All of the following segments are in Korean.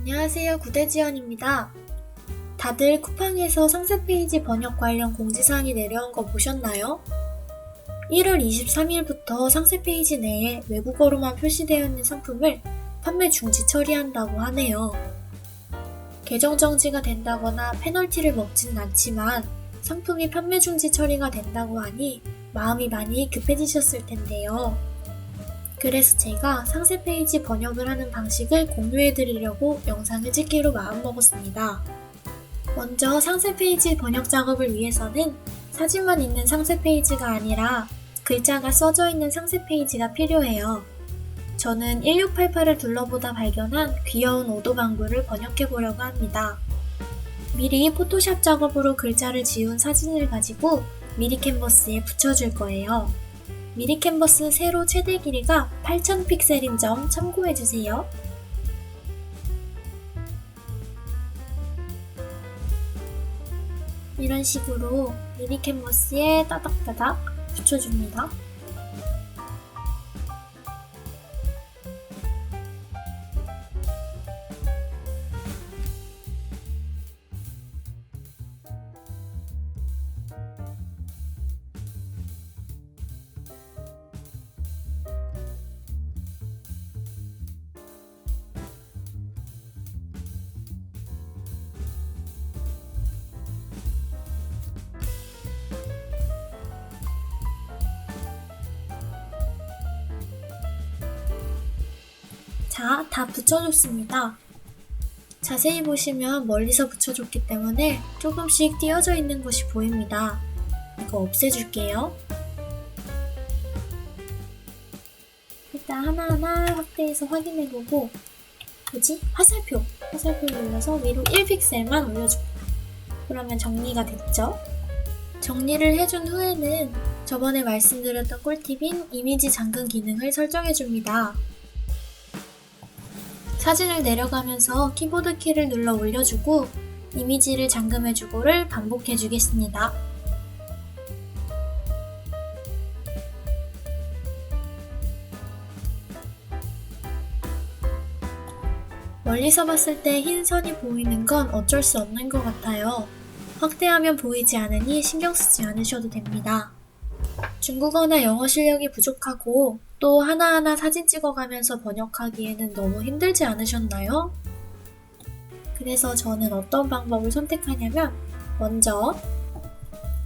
안녕하세요. 구대지연입니다. 다들 쿠팡에서 상세 페이지 번역 관련 공지사항이 내려온 거 보셨나요? 1월 23일부터 상세 페이지 내에 외국어로만 표시되어 있는 상품을 판매 중지 처리한다고 하네요. 계정 정지가 된다거나 페널티를 먹지는 않지만 상품이 판매 중지 처리가 된다고 하니 마음이 많이 급해지셨을 텐데요. 그래서 제가 상세 페이지 번역을 하는 방식을 공유해 드리려고 영상을 찍기로 마음먹었습니다. 먼저 상세 페이지 번역 작업을 위해서는 사진만 있는 상세 페이지가 아니라 글자가 써져 있는 상세 페이지가 필요해요. 저는 1688을 둘러보다 발견한 귀여운 오도방구를 번역해 보려고 합니다. 미리 포토샵 작업으로 글자를 지운 사진을 가지고 미리 캔버스에 붙여줄 거예요. 미리 캔버스 세로 최대 길이가 8000 픽셀인 점 참고해주세요. 이런 식으로 미리 캔버스에 따닥따닥 붙여줍니다. 자, 다 붙여줬습니다. 자세히 보시면 멀리서 붙여줬기 때문에 조금씩 띄어져 있는 것이 보입니다. 이거 없애줄게요. 일단 하나하나 확대해서 확인해보고 뭐지? 화살표! 화살표 눌러서 위로 1픽셀만 올려줍니다. 그러면 정리가 됐죠? 정리를 해준 후에는 저번에 말씀드렸던 꿀팁인 이미지 잠금 기능을 설정해줍니다. 사진을 내려가면서 키보드 키를 눌러 올려주고 이미지를 잠금해주고를 반복해 주겠습니다. 멀리서 봤을 때 흰 선이 보이는 건 어쩔 수 없는 것 같아요. 확대하면 보이지 않으니 신경 쓰지 않으셔도 됩니다. 중국어나 영어 실력이 부족하고 또 하나하나 사진 찍어가면서 번역하기에는 너무 힘들지 않으셨나요? 그래서 저는 어떤 방법을 선택하냐면 먼저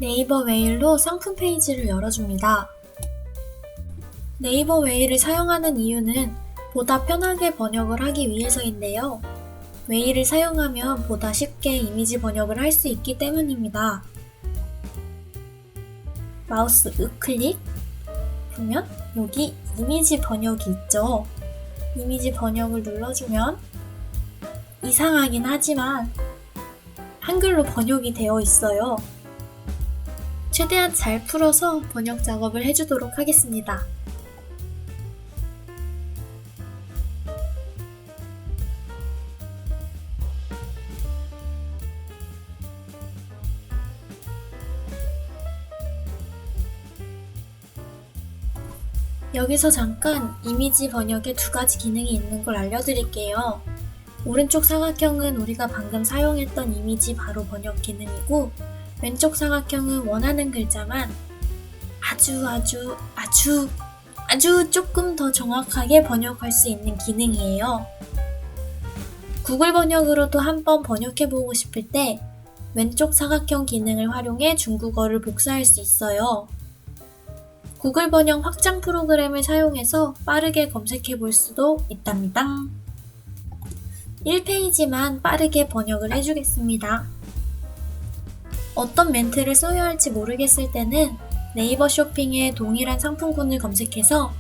네이버 메일로 상품 페이지를 열어줍니다. 네이버 메일을 사용하는 이유는 보다 편하게 번역을 하기 위해서인데요. 메일을 사용하면 보다 쉽게 이미지 번역을 할 수 있기 때문입니다. 마우스 우클릭 보면 여기 이미지 번역이 있죠. 이미지 번역을 눌러주면 이상하긴 하지만 한글로 번역이 되어 있어요. 최대한 잘 풀어서 번역 작업을 해주도록 하겠습니다. 여기서 잠깐 이미지 번역에 두 가지 기능이 있는 걸 알려드릴게요. 오른쪽 사각형은 우리가 방금 사용했던 이미지 바로 번역 기능이고, 왼쪽 사각형은 원하는 글자만 아주 아주 아주 아주 조금 더 정확하게 번역할 수 있는 기능이에요. 구글 번역으로도 한번 번역해보고 싶을 때 왼쪽 사각형 기능을 활용해 중국어를 복사할 수 있어요. 구글 번역 확장 프로그램을 사용해서 빠르게 검색해 볼 수도 있답니다. 1페이지만 빠르게 번역을 해주겠습니다. 어떤 멘트를 써야 할지 모르겠을 때는 네이버 쇼핑에 동일한 상품군을 검색해서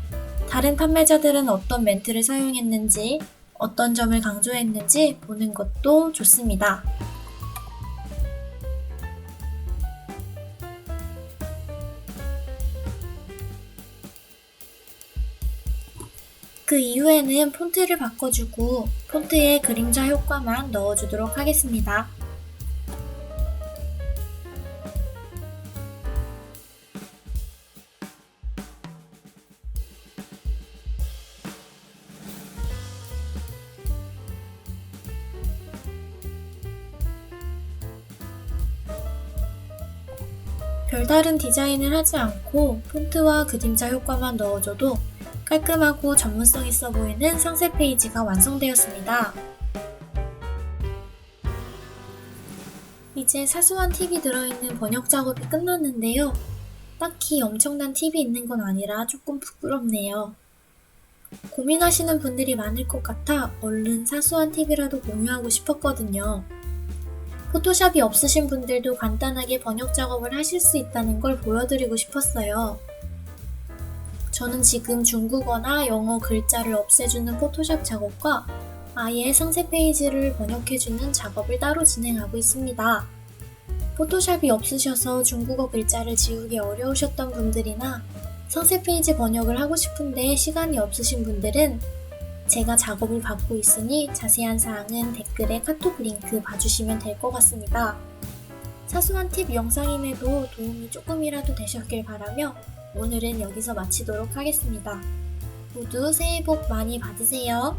다른 판매자들은 어떤 멘트를 사용했는지, 어떤 점을 강조했는지 보는 것도 좋습니다. 그 이후에는 폰트를 바꿔주고 폰트에 그림자 효과만 넣어주도록 하겠습니다. 별다른 디자인을 하지 않고 폰트와 그림자 효과만 넣어줘도 깔끔하고 전문성 있어 보이는 상세 페이지가 완성되었습니다. 이제 사소한 팁이 들어있는 번역 작업이 끝났는데요. 딱히 엄청난 팁이 있는 건 아니라 조금 부끄럽네요. 고민하시는 분들이 많을 것 같아 얼른 사소한 팁이라도 공유하고 싶었거든요. 포토샵이 없으신 분들도 간단하게 번역 작업을 하실 수 있다는 걸 보여드리고 싶었어요. 저는 지금 중국어나 영어 글자를 없애주는 포토샵 작업과 아예 상세 페이지를 번역해주는 작업을 따로 진행하고 있습니다. 포토샵이 없으셔서 중국어 글자를 지우기 어려우셨던 분들이나 상세 페이지 번역을 하고 싶은데 시간이 없으신 분들은 제가 작업을 받고 있으니 자세한 사항은 댓글에 카톡 링크 봐주시면 될 것 같습니다. 사소한 팁 영상임에도 도움이 조금이라도 되셨길 바라며 오늘은 여기서 마치도록 하겠습니다. 모두 새해 복 많이 받으세요.